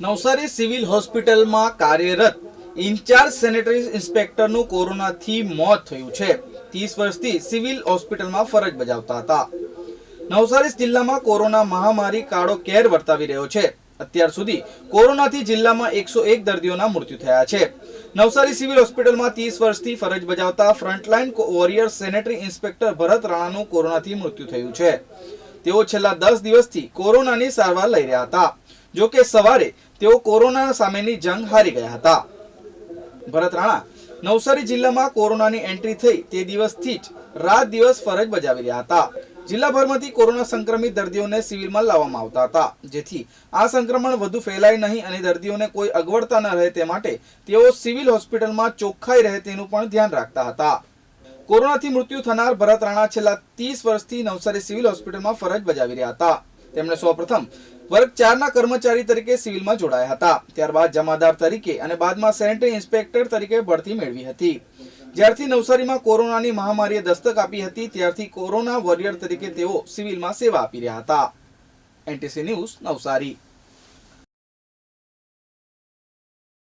Navsari civil હોસ્પિટલમાં કાર્યરત in charge sanitary ઇન્સ્પેક્ટરનું કોરોનાથી મોત થયું છે. ત્રીસ વર્ષથી સિવિલ હોસ્પિટલમાં ફરજ બજાવતા હતા. નવસારી જિલ્લામાં કોરોના મહામારી કાળો કેર વર્તાવી રહ્યો છે. અત્યાર સુધી કોરોનાથી જિલ્લામાં એકસો એક દર્દીઓના મૃત્યુ થયા છે. નવસારી સિવિલ હોસ્પિટલમાં ત્રીસ વર્ષથી ફરજ બજાવતા frontline warrior sanitary inspector Bharat રાણાનું કોરોનાથી મૃત્યુ થયું છે. તેઓ છેલ્લા દસ દિવસથી કોરોનાની સારવાર લઈ રહ્યા હતા. જો કે સવારે તેઓ કોરોના સામેની જંગ હારી ગયા હતા. ભરત રાણા નવસારી જિલ્લામાં કોરોનાની એન્ટ્રી થઈ તે દિવસથી જ રાત દિવસ ફરજ બજાવી રહ્યા હતા. જિલ્લાભરમાંથી કોરોના સંક્રમિત દર્દીઓને સિવિલમાં લાવવામાં આવતા હતા. જેથી આ સંક્રમણ વધુ ફેલાય નહીં અને દર્દીઓને કોઈ અગવડતા ન રહે તે માટે તેઓ સિવિલ હોસ્પિટલમાં ચોખ્ખાઈ રહે તેનું પણ ધ્યાન રાખતા હતા. કોરોનાથી મૃત્યુ થનાર ભરત રાણા છેલ્લા ત્રીસ વર્ષથી નવસારી સિવિલ હોસ્પિટલમાં ફરજ બજાવી રહ્યા હતા. તેમણે સૌપ્રથમ વર્ગ ચારના કર્મચારી તરીકે સિવિલમાં જોડાયા હતા. ત્યારબાદ જમાદાર તરીકે અને બાદમાં સેનેટરી ઇન્સ્પેક્ટર તરીકે ભરતી મેળવી હતી. જ્યારથી નવસારીમાં કોરોનાની મહામારીએ દસ્તક આપી હતી, ત્યારથી કોરોના વોરિયર તરીકે તેઓ સિવિલમાં સેવા આપી રહ્યા હતા. NTC news Navsari.